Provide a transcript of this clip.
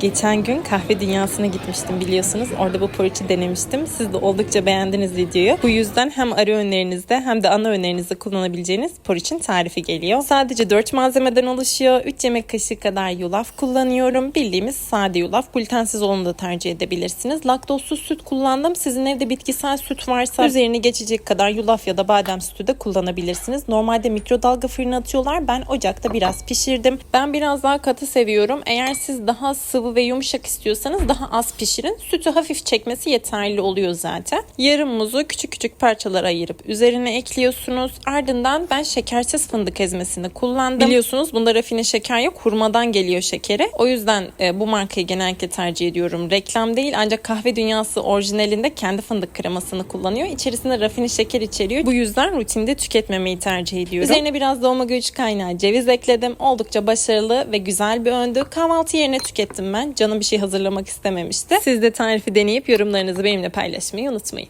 Geçen gün kahve dünyasına gitmiştim biliyorsunuz. Orada bu poğaçı denemiştim. Siz de oldukça beğendiniz videoyu. Bu yüzden hem ara önerinizde hem de ana önerinizde kullanabileceğiniz poğaçın tarifi geliyor. Sadece 4 malzemeden oluşuyor. 3 yemek kaşığı kadar yulaf kullanıyorum. Bildiğimiz sade yulaf. Glutensiz olanı da tercih edebilirsiniz. Laktozsuz süt kullandım. Sizin evde bitkisel süt varsa üzerini geçecek kadar yulaf ya da badem sütü de kullanabilirsiniz. Normalde mikrodalga fırına atıyorlar. Ben ocakta biraz pişirdim. Ben biraz daha katı seviyorum. Eğer siz daha sıvı ve yumuşak istiyorsanız daha az pişirin. Sütü hafif çekmesi yeterli oluyor zaten. Yarım muzu küçük küçük parçalara ayırıp üzerine ekliyorsunuz. Ardından ben şekersiz fındık ezmesini kullandım. Biliyorsunuz bunda rafine şeker yok. Hurmadan geliyor şekeri. O yüzden e, bu markayı genellikle tercih ediyorum. Reklam değil ancak kahve dünyası orijinalinde kendi fındık kremasını kullanıyor. İçerisinde rafine şeker içeriyor. Bu yüzden rutinde tüketmemeyi tercih ediyorum. Üzerine biraz omega 3 kaynağı ceviz ekledim. Oldukça başarılı ve güzel bir öndü. Kahvaltı yerine tükettim ben. Canım bir şey hazırlamak istememişti. Siz de tarifi deneyip yorumlarınızı benimle paylaşmayı unutmayın.